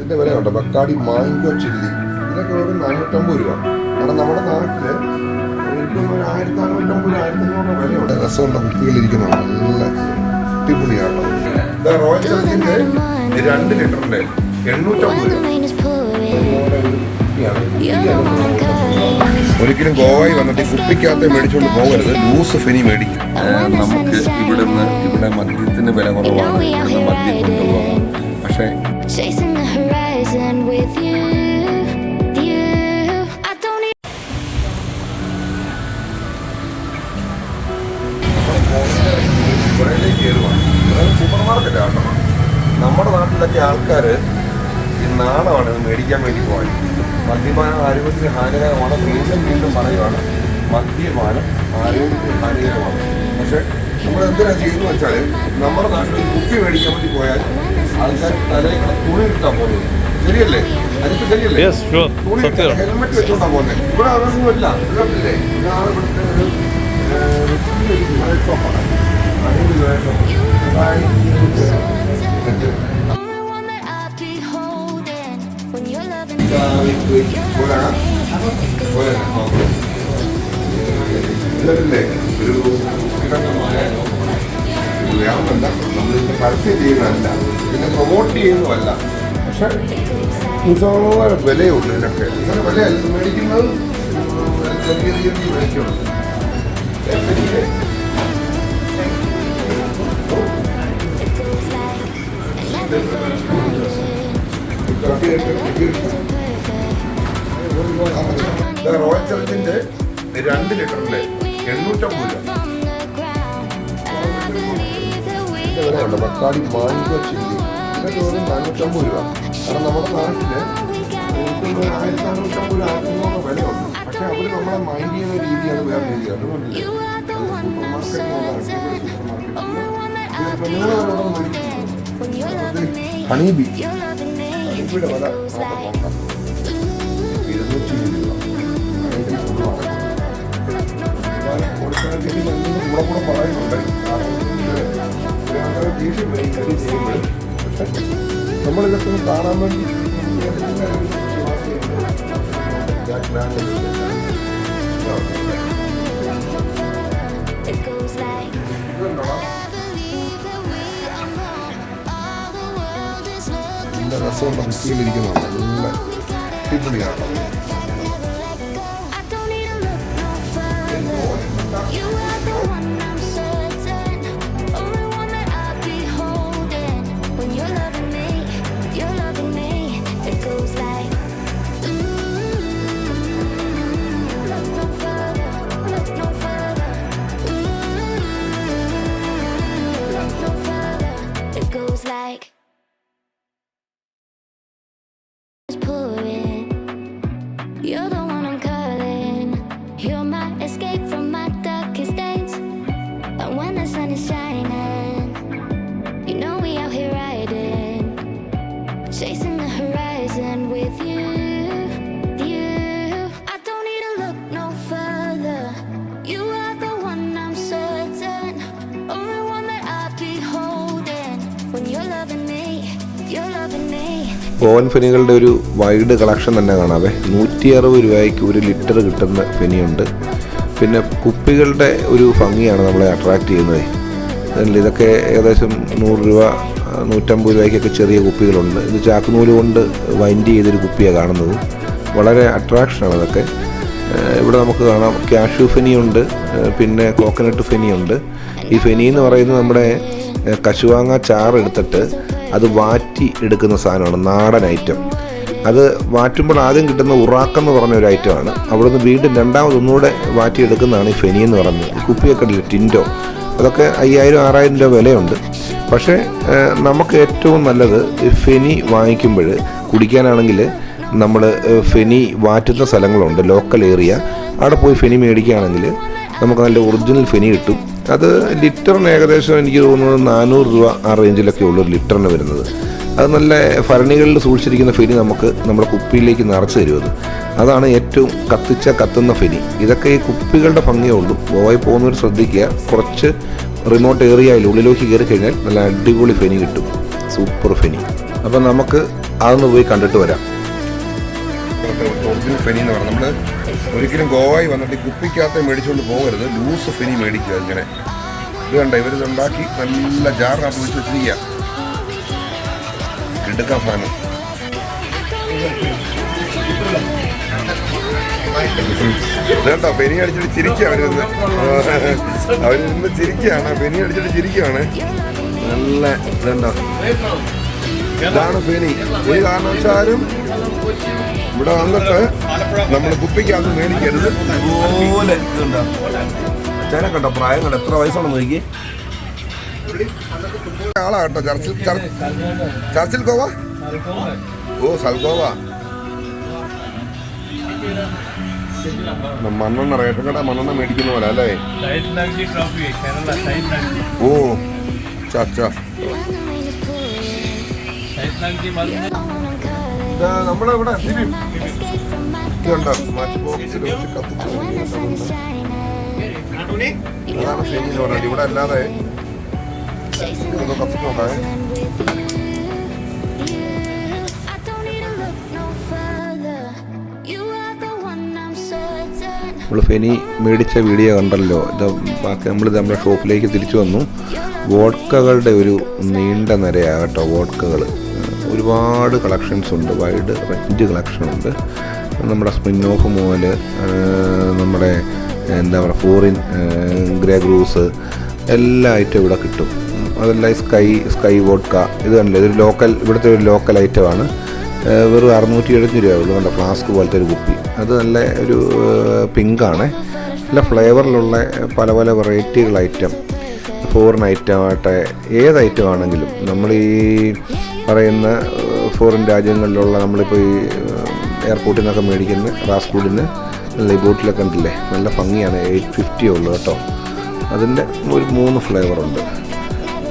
ഇതിന്റെ വില ഉണ്ട് ബക്കാടി മാങ്കോ ചില്ലി. ഇതൊക്കെ ഒരു നാനൂറ്റമ്പത് രൂപ. കാരണം നമ്മുടെ നാട്ടിൽ നല്ല റോയൽ ഒരിക്കലും ഗോവയിൽ വന്നിട്ട് ഈ മേടിച്ചോണ്ട് പോകരുത്. ലൂസ് ഫെനി മേടിക്കും. നമുക്ക് ഇവിടുന്ന് ഇവിടെ മദ്യത്തിന് വില കുറവാണ്. പക്ഷേ Chasing with you, you. I don't need. നമ്മുടെ നാട്ടിലൊക്കെ ആൾക്കാർ ഈ നാണമാണ് മേടിക്കാൻ വേണ്ടി പോകാൻ മദ്യപാനം ആരോഗ്യത്തിന് ഹാനികരമാണ് വീണ്ടും വീണ്ടും പറയുവാണ് മദ്യപാനം ആരോഗ്യത്തിന് ഹാനികരമാണ് പക്ഷെ നമ്മൾ എന്തിനാ ചെയ്യുന്നത് വെച്ചാൽ നമ്മുടെ നാട്ടിൽ കുപ്പി മേടിക്കാൻ വേണ്ടി പോയാൽ ആൾക്കാർ തലയിൽ കൂടെ തുണി കിട്ടാൻ പോകുന്നത്. ശരിയല്ലേ? അതിപ്പോ ശരിയല്ലേ. തുണി. ഹെൽമെറ്റ് വെച്ചോണ്ടാ പോകുന്നത് ഇവിടെ അതൊന്നും ഇല്ല ഇതാണ് ഇവിടുത്തെ ഏഹ്, വലിയൊരു ഹിറ്റ്ലറിന്റെ ഒരു വിദഗ്ധമായ വ്യാപമല്ല നമ്മളിത് പരസ്യം ചെയ്യുന്നതല്ല പിന്നെ പ്രൊമോട്ട് ചെയ്യുന്നതല്ല പക്ഷെ നിസ്സാര വിലയുണ്ട് ഇതിനൊക്കെ നിസ്സാര വില മേടിക്കുന്നത് ചെറിയ രീതി മേടിക്കണം റോയൽ ചർച്ചിന്റെ രണ്ട് ലിറ്ററിന്റെ എണ്ണൂറ്റമ്പത് രൂപ ബക്കാടി മാങ്കോ ചില്ലി ഇതൊക്കെ വെറും നാനൂറ്റമ്പത് രൂപ കാരണം നമ്മുടെ നാട്ടിൽ ആയിരത്തി അറുന്നൂറ്റമ്പത് രൂപ ആയിരത്തി അഞ്ഞൂറ് വിലയുണ്ട് പക്ഷെ അവർ നമ്മളെ മൈൻഡ് ചെയ്യുന്ന രീതിയാണ് വേറെ രീതി അതുകൊണ്ടില്ലേ സൂപ്പർ മാർക്കറ്റ് ഹണീബിയുടെ വില ഇരുന്നൂറ്റി കൊടുക്കാൻ കൂടെ കൂടെ പറയുന്നുണ്ട് ഭീഷണി ചെയ്യുമ്പോൾ പക്ഷെ നമ്മളിതൊക്കെ കാണാൻ വേണ്ടി It goes like നല്ല രസമുള്ള മിക്സിയിലിരിക്കുന്നതാണ് നല്ല അടിപൊളിയാണ്. You are the one oven ഫെനികളുടെ ഒരു വൈഡ് കളക്ഷൻ തന്നെ കാണാവേ. നൂറ്റി അറുപത് രൂപയ്ക്ക് ഒരു ലിറ്റർ കിട്ടുന്ന ഫെനിയുണ്ട്. പിന്നെ കുപ്പികളുടെ ഒരു ഭംഗിയാണ് നമ്മളെ അട്രാക്റ്റ് ചെയ്യുന്നത്. ഇതൊക്കെ ഏകദേശം നൂറ് രൂപ നൂറ്റമ്പത് രൂപയ്ക്കൊക്കെ ചെറിയ കുപ്പികളുണ്ട്. ഇത് ചാക്കുനൂൽ കൊണ്ട് വൈൻഡ് ചെയ്തൊരു കുപ്പിയാണ് കാണുന്നത്. വളരെ അട്രാക്ഷനാണ് അതൊക്കെ. ഇവിടെ നമുക്ക് കാണാം കാഷ്യൂ ഫെനിയുണ്ട് പിന്നെ കോക്കനട്ട് ഫെനിയുണ്ട് ഈ ഫെനി എന്ന് പറയുന്നത് നമ്മുടെ കശുവാങ്ങ ചാറെടുത്തിട്ട് അത് വാറ്റി എടുക്കുന്ന സാധനമാണ് നാടൻ ഐറ്റം. അത് വാറ്റുമ്പോൾ ആദ്യം കിട്ടുന്ന ഉറാക്കെന്ന് പറഞ്ഞ ഒരു ഐറ്റമാണ്. അവിടുന്ന് വീണ്ടും രണ്ടാമത് ഒന്നുകൂടെ വാറ്റി എടുക്കുന്നതാണ് ഈ ഫെനി എന്ന് പറയുന്നത്. കുപ്പിയൊക്കെ ഇല്ല ടിൻഡോ? അതൊക്കെ അയ്യായിരം ആറായിരം രൂപ വിലയുണ്ട്. പക്ഷേ നമുക്ക് ഏറ്റവും നല്ലത് ഫെനി വാങ്ങിക്കുമ്പോൾ കുടിക്കാനാണെങ്കിൽ നമ്മൾ ഫെനി വാറ്റുന്ന സ്ഥലങ്ങളുണ്ട് ലോക്കൽ ഏരിയ. അവിടെ പോയി ഫെനി മേടിക്കുകയാണെങ്കിൽ നമുക്ക് നല്ല ഒറിജിനൽ ഫെനി കിട്ടും. അത് ലിറ്ററിന് ഏകദേശം എനിക്ക് തോന്നുന്നത് നാനൂറ് രൂപ ആ റേഞ്ചിലൊക്കെ ഉള്ളൂ ഒരു ലിറ്ററിന് വരുന്നത്. അത് നല്ല ഭരണികളിൽ സൂക്ഷിച്ചിരിക്കുന്ന ഫെനി നമുക്ക് നമ്മുടെ കുപ്പിയിലേക്ക് നിറച്ച് തരുമത് അതാണ് ഏറ്റവും കത്തിച്ച കത്തുന്ന ഫെനി. ഇതൊക്കെ ഈ കുപ്പികളുടെ ഭംഗിയേ ഉള്ളൂ. ഗോവയിൽ പോകുന്നവർ ശ്രദ്ധിക്കുക. കുറച്ച് റിമോട്ട് ഏറിയായാലും ഉള്ളിലേക്ക് കയറി കഴിഞ്ഞാൽ നല്ല അടിപൊളി ഫെനി കിട്ടും. സൂപ്പർ ഫെനി. അപ്പം നമുക്ക് അതൊന്ന് പോയി കണ്ടിട്ട് വരാം. ഫെനി എന്ന് പറഞ്ഞാൽ നമ്മൾ ഒരിക്കലും ഗോവായി വന്നിട്ട് കുപ്പിക്കകത്ത് മേടിച്ചുകൊണ്ട് പോകരുത്. ലൂസ് ഫിനി മേടിക്കുക ഇങ്ങനെ. ഇത് കണ്ട ഇവരിത് ഉണ്ടാക്കി നല്ല ജാറിനകത്ത് വിളിച്ച് വെച്ചിരിക്കുക. കിടുക്കാൻ സാധനം കേട്ടോ പെനി അടിച്ചിട്ട് ചിരിക്കുക അവരിന്ന് അവരിന്ന് ചിരിക്കുകയാണ് പെനി അടിച്ചിട്ട് ചിരിക്കുകയാണ്. നല്ല ഇതുണ്ടോ. ഇതാണ് പെനി ഒരു കാരണവശാലും ഇവിടെ വന്നിട്ട് നമ്മൾ കുപ്പിക്കകത്ത് മേടിക്കരുത്. ഇതുപോലെ ഇതുണ്ടോ? ചേനെ കണ്ടോ പ്രായം കണ്ടോ? എത്ര വയസ്സാണെന്ന് നോക്കി. ആളാ കേട്ടോ ചർച്ചിൽ ചർച്ച് ചർച്ചിൽ ഗോവ? ഓ സൽഗോവ മണ്ണെണ്ണ റേഷൻ കട മണ്ണെണ്ണ മേടിക്കുന്ന പോലെ അല്ലേ? ഓ ചാച്ചാ When നമ്മുടെ ഇവിടെ മാച്ച് ഇവിടെ അല്ലാതെ നമ്മൾ ഫെനി മേടിച്ച വീഡിയോ കണ്ടല്ലോ. ഇത് ബാക്കി നമ്മൾ നമ്മുടെ ഷോപ്പിലേക്ക് തിരിച്ചു വന്നു. വോഡ്കകളുടെ ഒരു നീണ്ട നിരയാകട്ടോ കേട്ടോ വോഡ്കകൾ ഒരുപാട് കളക്ഷൻസ് ഉണ്ട്. വൈഡ് റേഞ്ച് കളക്ഷൻ ഉണ്ട്. നമ്മുടെ സ്പിൻ ഓഫ് മുതൽ നമ്മുടെ എന്താ പറയുക ഫോറിൻ ഗ്രേ ഗ്രൂസ് എല്ലാ ഐറ്റം ഇവിടെ കിട്ടും. അതെല്ലാം സ്കൈ സ്കൈ വോഡ്ക ഇത് കണ്ടില്ല? ഇതൊരു ലോക്കൽ ഇവിടുത്തെ ഒരു ലോക്കൽ ഐറ്റമാണ് വെറും അറുന്നൂറ്റി എഴുപത്തി രൂപ ഉള്ളൂ. കണ്ട? ഫ്ലാസ്ക് പോലത്തെ ഒരു കുപ്പി. അത് നല്ല ഒരു പിങ്കാണ് നല്ല ഫ്ലേവറിലുള്ള പല പല വെറൈറ്റികൾ ഐറ്റം. ഫോറിൻ ഐറ്റം ആകട്ടെ ഏത് ഐറ്റം ആണെങ്കിലും നമ്മൾ ഈ പറയുന്ന ഫോറിൻ രാജ്യങ്ങളിലുള്ള നമ്മളിപ്പോൾ ഈ എയർപോർട്ടിൽ നിന്നൊക്കെ മേടിക്കുന്ന റാസ്കൂഡിന് നല്ല ഈ ബോട്ടിലൊക്കെ ഉണ്ടല്ലേ? നല്ല ഭംഗിയാണ്. എയ്റ്റ് ഫിഫ്റ്റി ഉള്ളു കേട്ടോ. അതിന്റെ ഒരു മൂന്ന് ഫ്ലേവറുണ്ട്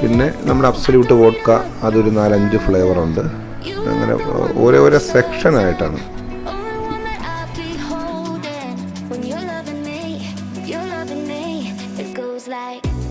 പിന്നെ നമ്മുടെ അബ്സല്യൂട്ട് വോഡ്ക അതൊരു നാലഞ്ച് ഫ്ലേവറുണ്ട് അങ്ങനെ ഓരോ സെക്ഷനായിട്ടാണ് Only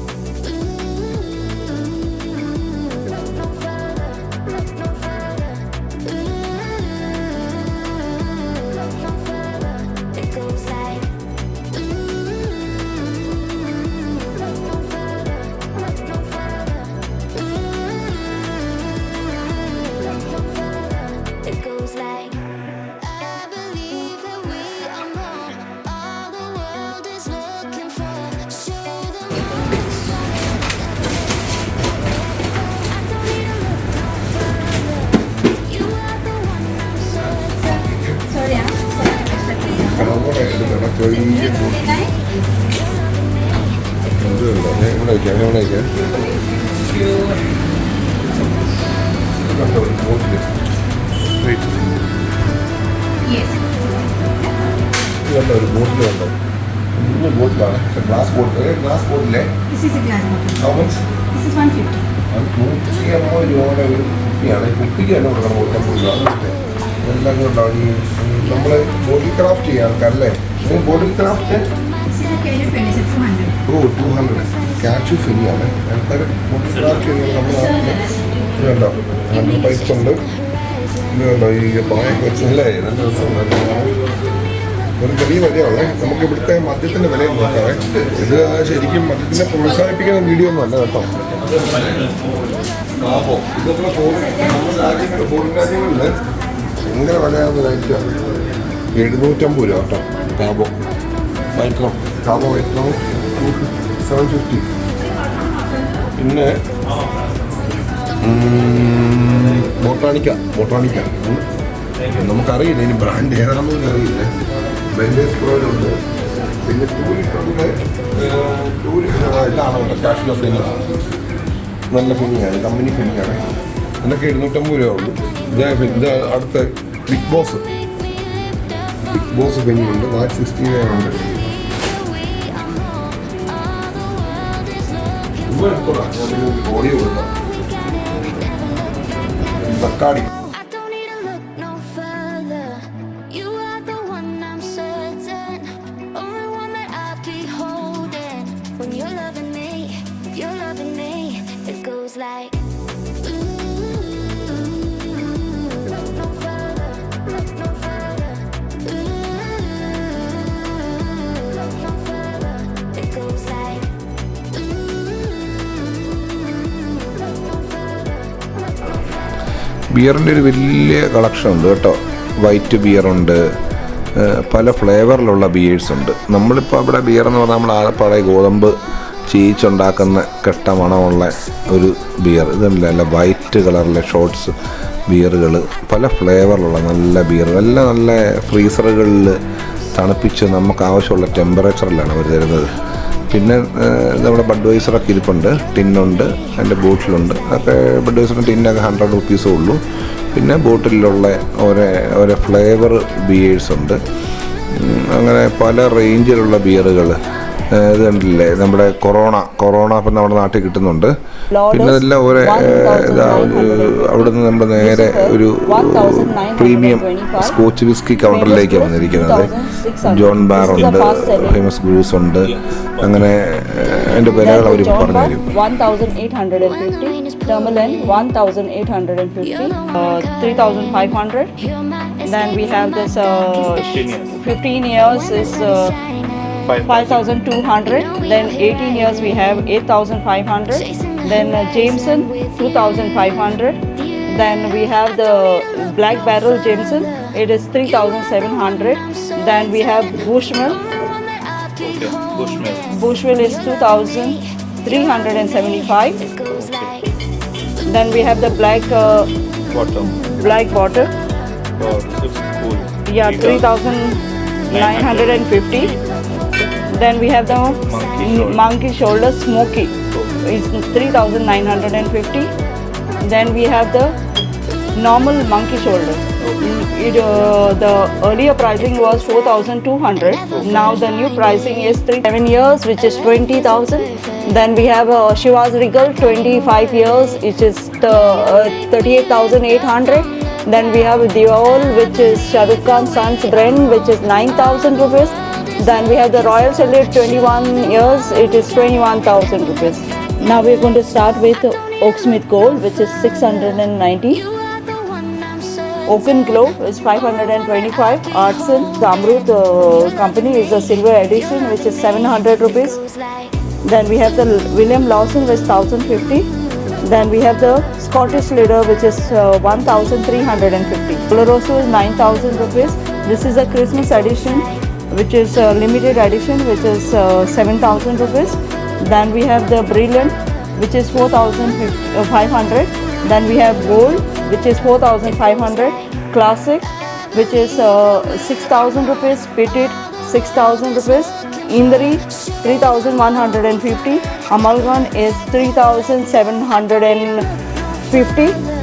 ഇവിടെ ചെറിയ ഇത് ഇവിടെ വയ്ക്കാം ഇവിടെ വയ്ക്കാം കണ്ട ഒരു ബോട്ടിൽ കണ്ടോ കുഞ്ഞു ബോട്ടിലാണ് ഗ്ലാസ് ബോട്ടിൽ ഗ്ലാസ് ബോട്ടിലെ നൂറ്റി അമ്പത് രൂപയുടെ ഒരു കുപ്പിയാണ് കുപ്പിക്ക് തന്നെ കൊടുക്കണം കൊടുക്കാൻ പോകുന്നത്. എല്ലാം കൊണ്ടാണ് ഈ നമ്മൾ ബോഡി ക്രാഫ്റ്റ് ചെയ്യാൻ ആൾക്കാരല്ലേ? Craft pen. It's 200. ഓ ടു ഹൺഡ്രഡ് ക്യാഷ് ഫിനിയാണ് ആൾക്കാർ ബോഡി ക്രാഫ്റ്റ് ചെയ്യുന്നത് നമ്മുടെ നാട്ടിൽ ഇത് കണ്ടോ? നല്ല പൈസ ഉണ്ട്. ഇത് കണ്ടോ? ഈ പായൊക്കെ വെച്ചല്ലേ നല്ല രസമുണ്ട് ഒരു ചെറിയ വിലയുള്ളേ. നമുക്ക് ഇവിടുത്തെ മദ്യത്തിന്റെ വിലയും നോക്കാവേ. ഇത് ശരിക്കും മദ്യത്തിനെ പ്രോത്സാഹിപ്പിക്കുന്ന വീഡിയോ ഒന്നും അല്ല കേട്ടോ. ഇതൊക്കെ ഫോറിൻ നമ്മുടെ രാജ്യങ്ങൾ ഫോറിൻ രാജ്യങ്ങളിൽ ഭയങ്കര വിലയാണ് ലൈറ്റാണ് എഴുന്നൂറ്റമ്പത് രൂപ കേട്ടോ ടാബോ വൈറ്റ്ലോ ടാബോ വൈറ്റ്ലോ സെവൻ ഫിഫ്റ്റി പിന്നെ ബോട്ടാണിക്ക ബോട്ടാണിക്ക. നമുക്കറിയില്ല ഇനി ബ്രാൻഡ് ഏതാണെന്ന് അറിയില്ല. ബെൻഡേസ് പ്രോയിലുണ്ട് പിന്നെ ടൂലിട്ടുണ്ട് ടൂലിറ്റ് ഇതാണ് ഫിനി നല്ല ഫിനിയാണ് കമ്പനി ഫിനിയാണ് എന്നൊക്കെ എഴുന്നൂറ്റമ്പത് രൂപ ഉള്ളൂ. ഇത് ഇത് അടുത്ത ബിഗ് ബോസ് ബിഗ് ബോസ് ഫിനിയുണ്ട് വാറ്റ് സിക്സ്റ്റി നയൻ ഉണ്ട് ഓഡിയോ കൊടുക്കാം തക്കാളി. ബിയറിന്റെ ഒരു വലിയ കളക്ഷൻ ഉണ്ട് കേട്ടോ. വൈറ്റ് ബിയറുണ്ട് പല ഫ്ലേവറിലുള്ള ബിയേഴ്സ് ഉണ്ട്. നമ്മളിപ്പോൾ അവിടെ ബിയർ എന്ന് പറഞ്ഞാൽ നമ്മൾ ആകപ്പാടെ ഗോതമ്പ് ചീച്ചുണ്ടാക്കുന്ന കെട്ട മണമുള്ള ഒരു ബിയർ. ഇതല്ല വൈറ്റ് കളറിലെ ഷോർട്സ് ബിയറുകൾ പല ഫ്ലേവറിലുള്ള നല്ല ബിയർ. എല്ലാം നല്ല ഫ്രീസറുകളിൽ തണുപ്പിച്ച് നമുക്ക് ആവശ്യമുള്ള ടെമ്പറേച്ചറിലാണ് അവർ തരുന്നത്. പിന്നെ നമ്മുടെ ബഡ്വൈസറൊക്കെ ഇരിപ്പുണ്ട്. ടിന്നുണ്ട് അതിന്റെ ബോട്ടിലുണ്ട്. അതൊക്കെ ബഡ്വൈസറും ടിന്നൊക്കെ ഹൺഡ്രഡ് റുപ്പീസേ ഉള്ളൂ. പിന്നെ ബോട്ടിലുള്ള ഓരോ ഓരോ ഫ്ലേവർ ബിയേഴ്സ് ഉണ്ട്. അങ്ങനെ പല റേഞ്ചിലുള്ള ബിയറുകൾ ഇത് കണ്ടില്ലേ നമ്മുടെ കൊറോണ കൊറോണ ഇപ്പം നമ്മുടെ നാട്ടിൽ കിട്ടുന്നുണ്ട്. പിന്നെ ഇതെല്ലാം ഒരു അവിടുന്ന് നമ്മൾ നേരെ ഒരു പ്രീമിയം സ്കോച്ച് വിസ്കി കൗണ്ടറിലേക്ക് വന്നിരിക്കുന്നത്. ജോൺ ബാർ ഉണ്ട് ഫേമസ് ഗ്രൂസ് ഉണ്ട്. അങ്ങനെ അതിന്റെ വിലകൾ അവർ പറഞ്ഞു തരും. 1850 Termalan 1850 uh, 3500 then we have this uh, 15 years is uh, 5200 then 18 years we have 8500 then uh, Jameson 2500 then we have the black barrel Jameson it is 3700 then we have Bushmill Bushmill. Bushmill is 2375 okay. then we have the black uh, Bottom. black bottle cool. yeah 3950 then we have the Monkey shoulder. monkey shoulder smoky it's 3950 then we have the normal monkey shoulder. It, uh, the earlier pricing was 4200 now the new pricing is 3 7 years which is 20000 then we have uh, Shiva's Regal 25 years which is uh, 38800 then we have Diol which is Shah Rukh Khan's son's brand which is 9000 rupees then we have the Royal Salute 21 years it is 21000 rupees now we're going to start with Oaksmith Gold which is 690 Oaken Glow is 525. Artsan Zamrud uh, company is the silver edition which is 700 rupees. Then we have the William Lawson which is 1050. Then we have the Scottish leader which is uh, 1350. Oloroso is 9000 rupees. This is a Christmas edition which is a limited edition which is uh, 7000 rupees. Then we have the Brilliant which is 4500. Then we have Gold which is 4500. Classic which is uh, 6000 rupees. Petite 6000 rupees. Indri 3150. Amalgan is 3750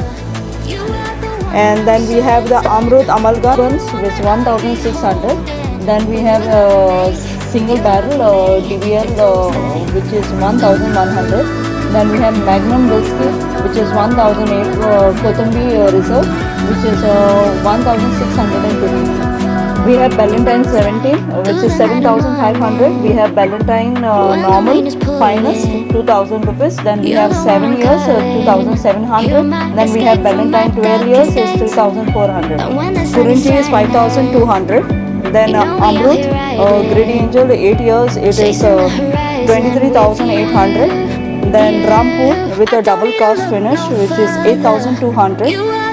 and then we have the Amrut Amalgam which is 1600 then we have a single barrel uh, DBL uh, which is 1100 then we have Magnum whiskey which is 1008 uh, Kotambi uh, Reserve which is uh, 1650 we have Valentine 17 uh, which is 7500 we have Valentine uh, normal finest 2000 rupees. Then we have 7 years uh, 2700 then we have Valentine 12 years is 3400 Kurinchi is 5200 then uh, Amrut uh, Greedy Angel 8 years it is uh, 23800 then Rampur with a double cast finish which is 8200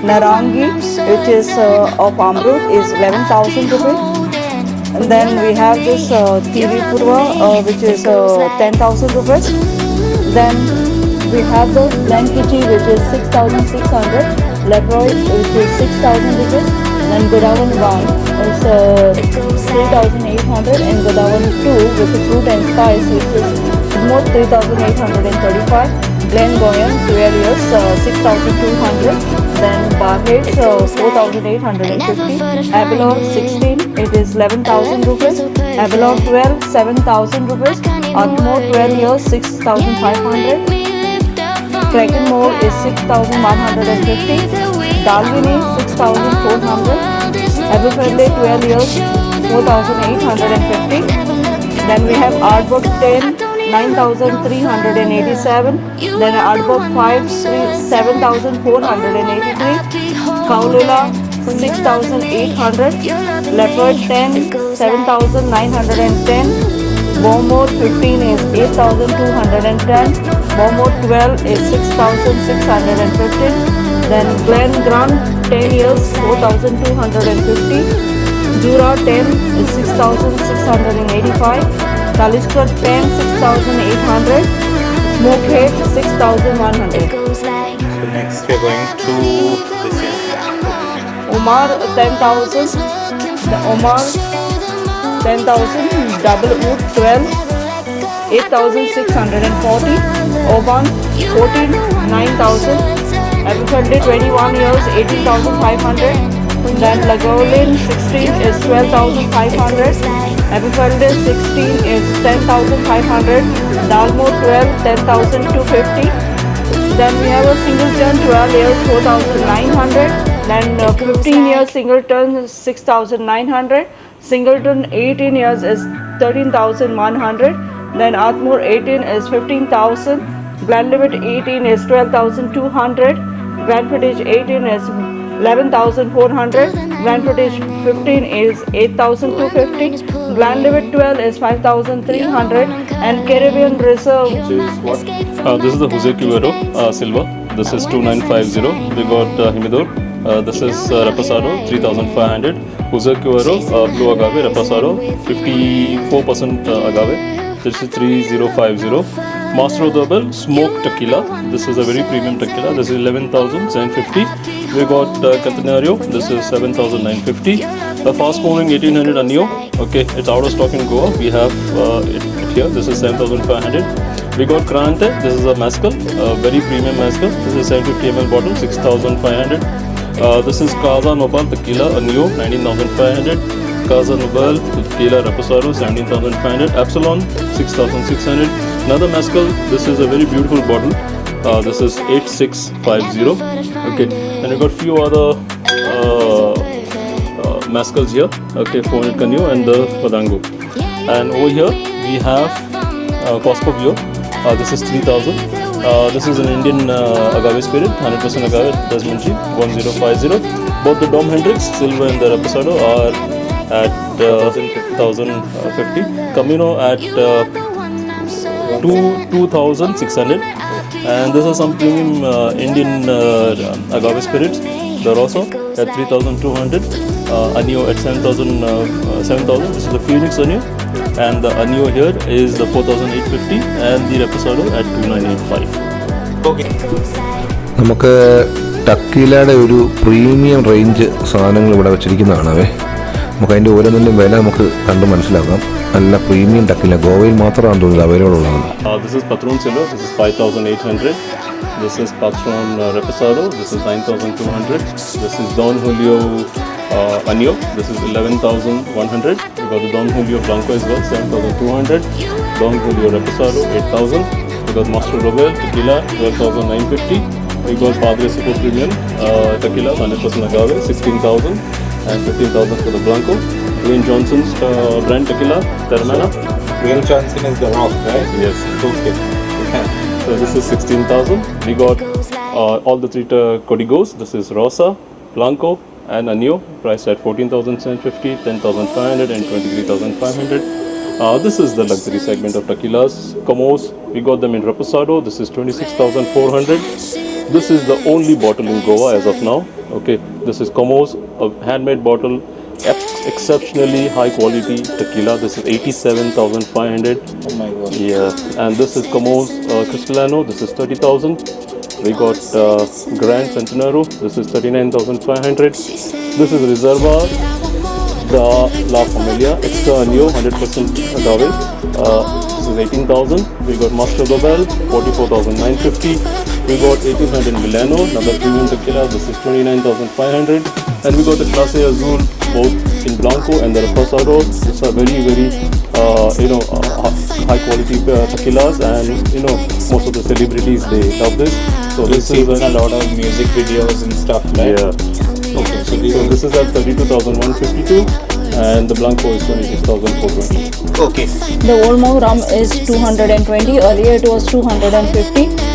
Narangi which is uh, of Amrut is 11000 rupees and then we have this uh, Tirupurva uh, which is uh, 10,000 rupees. Then we have the Blankichi which is 6,600. Leproy which is 6,000 rupees. Then Godawan 1 is uh, 3,800 and Godawan 2 with the fruit and spice which is almost 3,835. Glen Goyan 12 years uh, 6,200. Then Barheads uh, 4,850. Abelor 16 it is 11,000 rupees. Abelor 12 7,000 rupees. Atmore 12 years 6,500. Krakenmore is 6,150. Dalwini 6,400. Aberfeldy 12 years 4,850. Then we have Ardbog 10 9,387. Then Ardbog 5 7,483. Kaulula 6,800. Leopard 10 7,910. Bomor 15 is 8,210. Bomor 12 is 6,615. Then Glen Grant 10 years 4250. Jura 10 is 6685. Talisker 10 6800. Smokehead 6100. So next we are going to this year. Omar 10,000. The Omar 10,000. Double wood 12. 8,640. Oban 14. 9,000. Aberfeldy 21 years 18,500. Then Lagolin 16 is 12,500. Aberfeldy 16 is 10,500. Dalmo 12 10,250. Then we have a singleton 12 years 4,900. Then uh, 15 years singleton 6,900. Singleton 18 years is 13,100. Then Atmore 18 is 15,000. Glenlivet 18 is 12,200. Glenfiddich 18 is 11,400. Glenfiddich 15 is 8,250. Glenlivet 12 is 5,300. And Caribbean Reserve Which is what? Uh, this is the Jose Cubero uh, silver. This is 2950. We got uh, Humidor. Uh, this is uh, Reposado 3500. Jose Cubero uh, blue agave. Reposado 54% uh, agave. This is 3050. Master the Bell smoked tequila. This is a very premium tequila. This is 11,750. We got uh, Catenario. This is 7,950. A fast moving 1800 Anio. Okay, it's out of stock in Goa. We have uh, it, here. This is 7,500. We got Crante. This is a Mescal, a very premium Mescal. This is 750 ml bottle, 6,500. Uh, this is Casa Nopal Tequila, a Neo, 19,500. Casa Nobel Tequila Reposado, 17,500. Epsilon, 6,600. Another Mescal. This is a very beautiful bottle. Uh, this is 8650. Okay, and we got few other uh, uh, Mescals here. Okay, 400 Canyo and the Padango. And over here we have uh, Costco Bio. Uh, this is 3000. Uh, this is an Indian uh, agave spirit, 100% agave, Desmonchi, 1050. Both the Dom Hendrix, Silver and the Reposado are at uh, 1050. Camino at uh, two, 2600. And this is some premium uh, Indian uh, agave spirits, the Rosso at 3200. Uh, Anio at 7000, uh, uh, 7000. This is the Phoenix Anio. And the Anio here is the 4850 and the Reposado at 2985. നമുക്ക് ടക്കീലയുടെ ഒരു premium range സാധനങ്ങൾ ഇവിടെ വെച്ചിരിക്കുന്നതാണവേ നമുക്ക് അതിൻ്റെ ഓരോന്നിൻ്റെയും വില നമുക്ക് കണ്ട് മനസ്സിലാക്കാം നല്ല പ്രീമിയം ടക്കില ഗോവയിൽ മാത്രമാണ് തോന്നുന്നത് അവൈലബിൾ ഉള്ളതാണ് Uh, this is Patron Silver, this is 5800. This is Patron uh, Reposado, this is 9200. This is Don Julio uh, Anio, this is 11100. We got the Don Julio Blanco as well, 7200. Don Julio Reposado, 8000. We got Master Robel Tequila, 12950. We got Padre Super Premium uh, Tequila, 100% agave, 16000. And 15000 for the Blanco. Dwayne Johnson's uh, brand Tequila, Terramana. Real Johnson is the rock, right? Yes. Okay. So this is 16,000. We got uh, all the three uh, Codigos. This is Rosa, Blanco and Anio priced at 14,750, 10,500 and 23,500. Uh, this is the luxury segment of tequilas. Comos, we got them in Reposado. This is 26,400. This is the only bottle in Goa as of now. Okay, this is Comos, a handmade bottle, ex- exceptionally high quality tequila. This is 87,500. Oh my god. Yeah, and this is Camo's uh, Cristalano. This is 30,000. We got uh, Grand Centenario, This is 39,500. This is Reserva the La Familia Extra Neo 100% agave. Uh, this is 18,000. We got Master Dobel 44,950. We got 1800 Milano, another premium tequila. This is 29,500. And we got the Clase Azul both in Blanco and the Reposado. These are very, very, uh, you know, uh, high quality uh, tequilas, and you know, most of the celebrities they love this. So We've this is a lot of music videos and stuff, right? yeah. Okay, so these are this is at 32,152, and the Blanco is 26,420. okay. The Old Monk rum is 220. Earlier it was 250.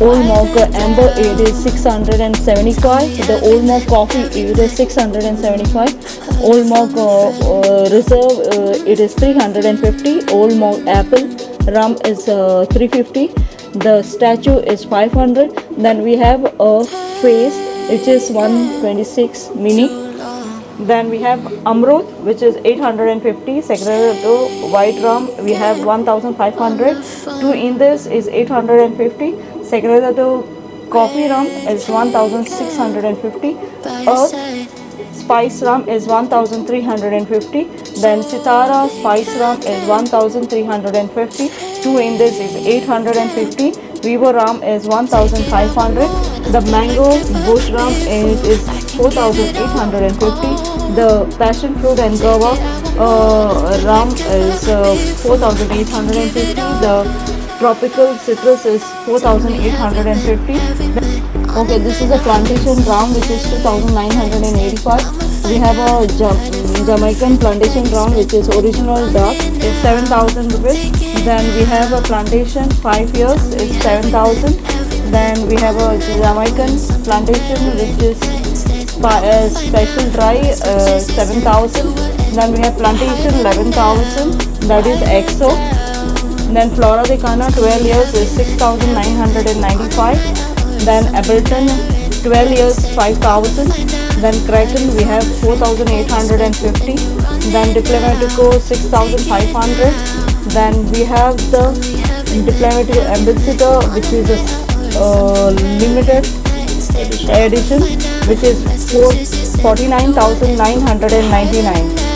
Old Monk Amber it is 675. The Old Monk Coffee it is 675. Old Monk uh, uh, Reserve uh, it is 350. Old Monk Apple rum is uh, 350. The statue is 500. Then we have a face which is 126 mini. Then we have Amrut, which is 850. Secretary to White Ram, we have 1500. Two in this is 850. Secretary to Coffee Ram is 1650. Earth Spice Ram is 1350. Then Sitara Spice Ram is 1350. Two in this is 850. Vivo Ram is 1500. The Mango Bush Ram is, is 4850. The Passion Fruit and Guava uh, Ram is uh, 4850. The Tropical Citrus is 4850. Okay, this is a plantation ram which is 2985. We have a Jamaican plantation ram which is original dark is 7000 rupees. Then we have a plantation 5 years is 7000. Then we have a Jamaican plantation which is uh, special dry uh, 7000. Then we have plantation 11000 that is EXO. Then Flora de Cana 12 years is 6995. Then Ableton 12 years 5000. Then Kraken we have 4850. Then Diplomatico 6500. Then we have the Diplomatico Ambassador which is a uh, limited edition which is 49999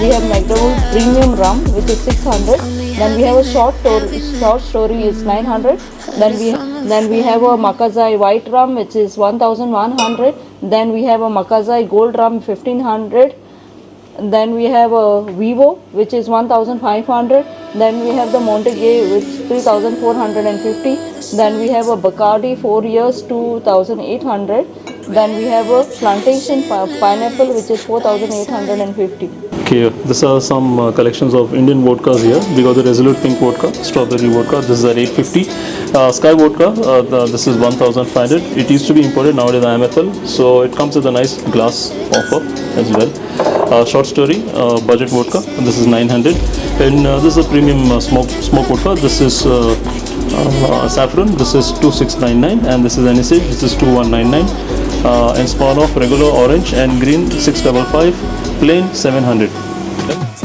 we have McDonald's premium rum which is 600 then we have a short story short story is 900 then we then we have a Makazai white rum which is 1100 then we have a Makazai gold rum 1500 then we have a Vivo which is 1500 then we have the Montague which 3450 then we have a Bacardi 4 years 2800 then we have a plantation pineapple which is 4850 Okay, these are some uh, collections of Indian vodkas here. We got the Resolute Pink vodka, Strawberry vodka. This is at 850. Uh, Sky vodka. Uh, the, this is 1,500. It used to be imported. Nowadays IMFL. So it comes with a nice glass offer as well. Uh, short story. Uh, budget vodka. This is 900. And uh, this is a premium uh, smoke smoke vodka. This is. Uh, uh, saffron this is 2699 and this is anisage this is 2199 uh, and spawn of regular orange and green 655 plain 700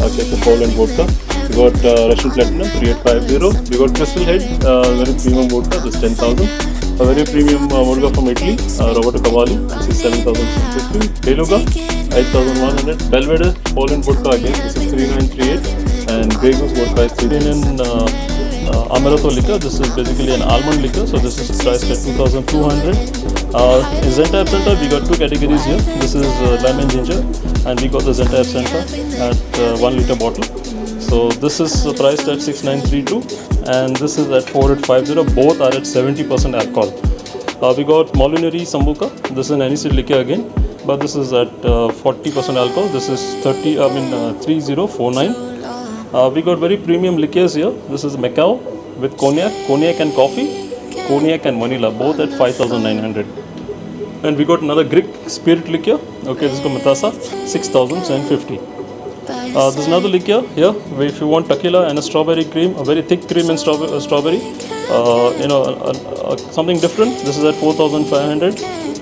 okay the Poland vodka we got uh, Russian platinum 3850 we got crystal head uh, very premium vodka this is 10000 a very premium uh, vodka from Italy uh, Roberto Cavalli this is 7650 Beluga 8100 Belvedere Poland vodka again this is 3938 and Grey Goose vodka is 3 in uh, uh, Amaretto liquor. This is basically an almond liquor, so this is priced at 2,200. Uh, Zenta Absenta, we got two categories here. This is uh, lemon ginger, and we got the Zenta Absenta at uh, one liter bottle. So this is uh, priced at 6932, and this is at 4850. Both are at 70% alcohol. Uh, we got Molinary Sambuca. This is an aniseed liquor again, but this is at uh, 40% alcohol. This is 30. I mean uh, 3049. Uh, we got very premium liquors here. This is Macau with cognac, cognac and coffee, cognac and vanilla, both at 5,900. And we got another Greek spirit liquor. Okay, this is Matasa, 6,750. Uh, there's another liqueur here. If you want tequila and a strawberry cream, a very thick cream and strawberry, uh, strawberry uh, you know, uh, uh, something different. This is at 4,500.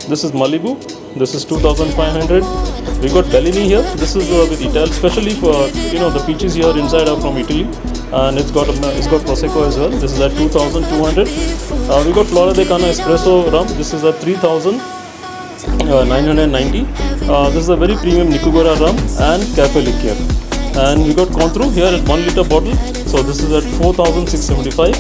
This is Malibu. This is 2,500. We got Bellini here. This is uh, with Ital, especially for you know the peaches here inside are from Italy, and it's got a, it's got prosecco as well. This is at 2,200. Uh, we got Flora de Cana espresso rum. This is at 3,000 uh, 990. Uh, this is a very premium Nikugora rum and cafe liqueur. And we got Contru here at 1 liter bottle. So this is at 4675.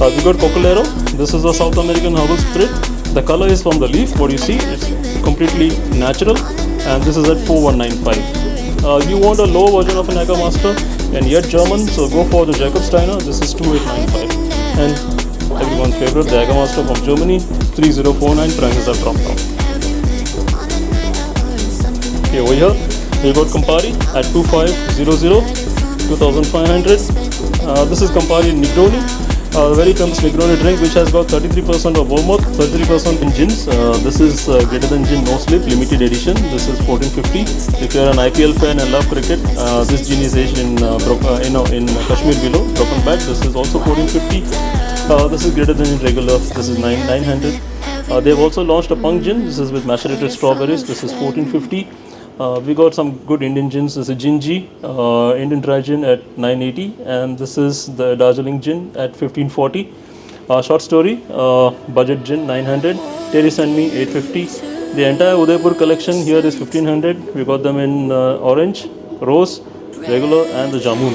Uh, we got Cocolero. This is a South American herbal spirit. The color is from the leaf. What you see, it's completely natural. And this is at 4195. Uh, you want a low version of an Master and yet German, so go for the Jacob Steiner. This is 2895. And everyone's favorite, the Master from Germany, 3049. Prices are dropped down. Okay, over here we got Campari at 2500, 2500. Uh, this is Campari Negroni. Uh, very famous Negroni drink which has got 33% of Walmart, 33% in gins. Uh, this is uh, greater than gin no slip limited edition. This is 1450. If you are an IPL fan and love cricket, uh, this gin is aged in uh, Bro- uh, you know in Kashmir below broken back. This is also 1450. Uh, this is greater than regular. This is 9 900. Uh, they have also launched a punk gin. This is with macerated strawberries. This is 1450. Uh, we got some good Indian gins. This is Jinji, uh, Indian dry gin at 980, and this is the Darjeeling gin at 1540. Uh, short story, uh, budget gin 900. Terry sent me 850. The entire Udaipur collection here is 1500. We got them in uh, orange, rose, regular, and the jamun.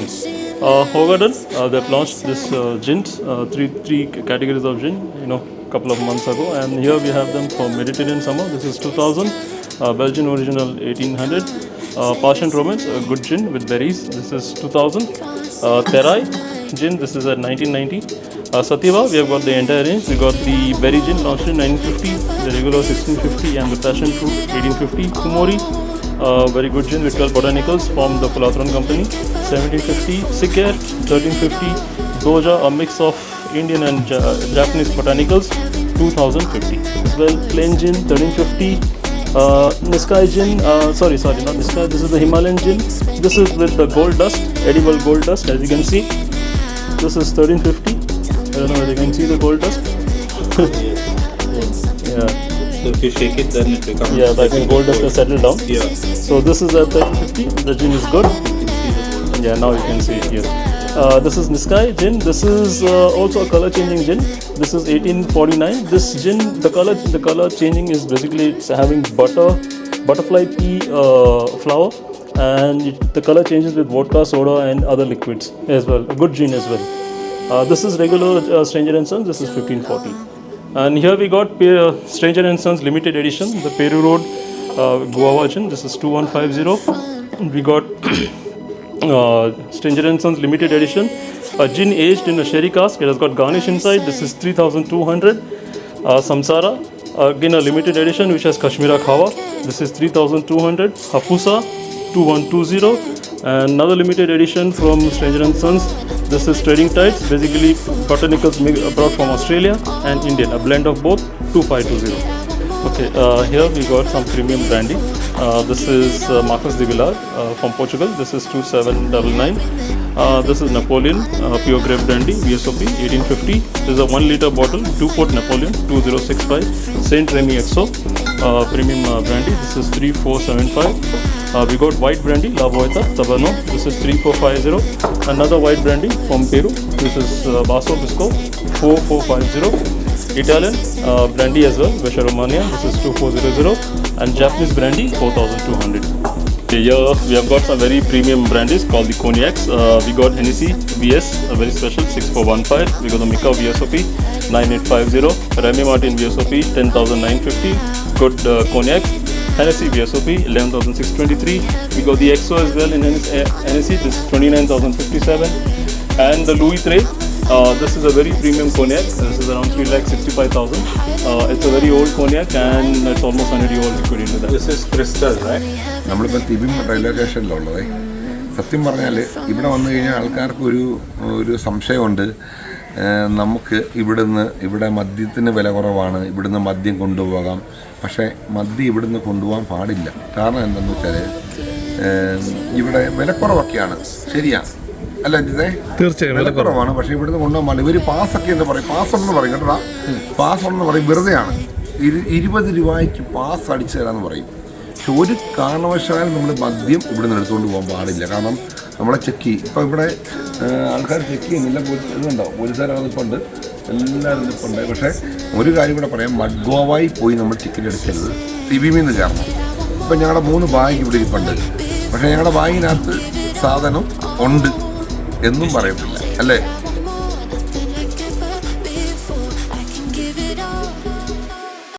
Uh, Hogarden, uh, they've launched this uh, gins, uh, three three categories of gin, you know, couple of months ago, and here we have them for Mediterranean summer. This is 2000. Uh, Belgian original 1800. Uh, Passion Romance, a good gin with berries. This is 2000. Uh, Terai gin, this is at 1990. Uh, Sativa, we have got the entire range. We got the berry gin launched in 1950, the regular 1650, and the passion fruit 1850. Kumori, uh, very good gin with 12 botanicals from the Pulatran company. 1750. Sikher 1350. Doja, a mix of Indian and Ja- Japanese botanicals 2050. As well, plain gin 1350. Uh, gin, uh, sorry, sorry, not Niskai, this is the Himalayan gin. This is with the gold dust, edible gold dust, as you can see. This is 1350. I don't know whether you can see the gold dust. yeah, So if you shake it, then it becomes. yeah, but the gold dust has settled down. Yeah. So this is at 1350. The gin is good. Yeah, now you can see it here. Uh, this is Niskai gin. This is uh, also a color changing gin. This is 1849. This gin, the color, the color changing is basically it's having butter, butterfly pea uh, flower, and it, the color changes with vodka, soda, and other liquids as well. A good gin as well. Uh, this is regular uh, Stranger and Sons. This is 1540. And here we got uh, Stranger and Sons limited edition, the Peru Road Guava gin. This is 2150. We got uh, Stranger Sons limited edition, a gin aged in a sherry cask. It has got garnish inside. This is 3200. Uh, Samsara, again a limited edition which has Kashmira Khawa. This is 3200. Hapusa 2120. And another limited edition from Stranger and Sons. This is Trading Tides, basically botanicals mi- brought from Australia and Indian, a blend of both 2520. Okay, uh, here we got some premium brandy. Uh, this is uh, Marcos de Villar uh, from Portugal. This is 2799. Uh, this is Napoleon uh, pure grape brandy VSOP 1850. This is a 1 liter bottle, 2 port Napoleon 2065. Saint Remy XO uh, premium uh, brandy. This is 3475. Uh, we got white brandy La Boeta Tabano. This is 3450. Another white brandy from Peru. This is uh, Basso Bisco 4450. Italian uh, brandy as well, Vesha Romania. This is 2400 and Japanese brandy 4200. Here we have got some very premium brandies called the cognacs. Uh, we got Hennessy VS, a very special 6415. We got the Mika VSOP 9850. Remy Martin VSOP 10950. Good uh, cognacs. Hennessy VSOP 11623. We got the XO as well in Hennessy. This is 29057. And the Louis Trey. Uh, this is a very premium cognac. This is around 3 lakh 65,000. Uh, it's a very old cognac and it's almost 100 year old liquid into that. This is crystal, right? നമ്മളിപ്പോൾ തിബിം railway സ്റ്റേഷനിലുള്ളത് സത്യം പറഞ്ഞാൽ ഇവിടെ വന്നു കഴിഞ്ഞാൽ ആൾക്കാർക്ക് ഒരു ഒരു സംശയമുണ്ട് നമുക്ക് ഇവിടുന്ന് ഇവിടെ മദ്യത്തിന് വില കുറവാണ് ഇവിടുന്ന് മദ്യം കൊണ്ടുപോകാം പക്ഷേ മദ്യം ഇവിടുന്ന് കൊണ്ടുപോകാൻ പാടില്ല കാരണം എന്താണെന്ന് വെച്ചാൽ ഇവിടെ വിലക്കുറവൊക്കെയാണ് ശരിയാ അല്ല ജിതേ തീർച്ചയായും വിലക്കുറവാണ് പക്ഷേ ഇവിടുന്ന് കൊണ്ടുപോകാൻ ഇവർ ഇവർ പാസ്സൊക്കെ എന്ന് പറയും. പാസ് എന്ന് പറയും കേട്ടോ പാസ് എന്ന് പറയും വെറുതെയാണ്. ഇരു ഇരുപത് രൂപയ്ക്ക് പാസ് അടിച്ചു തരാമെന്ന് പറയും. പക്ഷെ ഒരു കാരണവശാലും നമ്മൾ മദ്യം ഇവിടെ നിന്ന് എടുത്തുകൊണ്ട് പോകാൻ പാടില്ല. കാരണം നമ്മളെ ചെക്ക് ചെയ്യും. ഇപ്പം ഇവിടെ ആൾക്കാർ ചെക്ക് ചെയ്യുന്നില്ല. ഇതുണ്ടോ? പോലീസുകാരത് ഉണ്ട് എല്ലാവരും നിൽപ്പുണ്ട് പക്ഷേ ഒരു കാര്യം കൂടെ പറയാം. മഡ്ഗോവായി പോയി നമ്മൾ ടിക്കറ്റ് എടുക്കരുത്. സിബിമിൽ നിന്ന് കയറണം ഇപ്പം ഞങ്ങളുടെ മൂന്ന് ബാഗ് ഇവിടെ ഇരിപ്പുണ്ട്. പക്ഷേ ഞങ്ങളുടെ ബാഗിനകത്ത് സാധനം ഉണ്ട്. എന്നും പറയുന്നില്ല. അല്ലേ?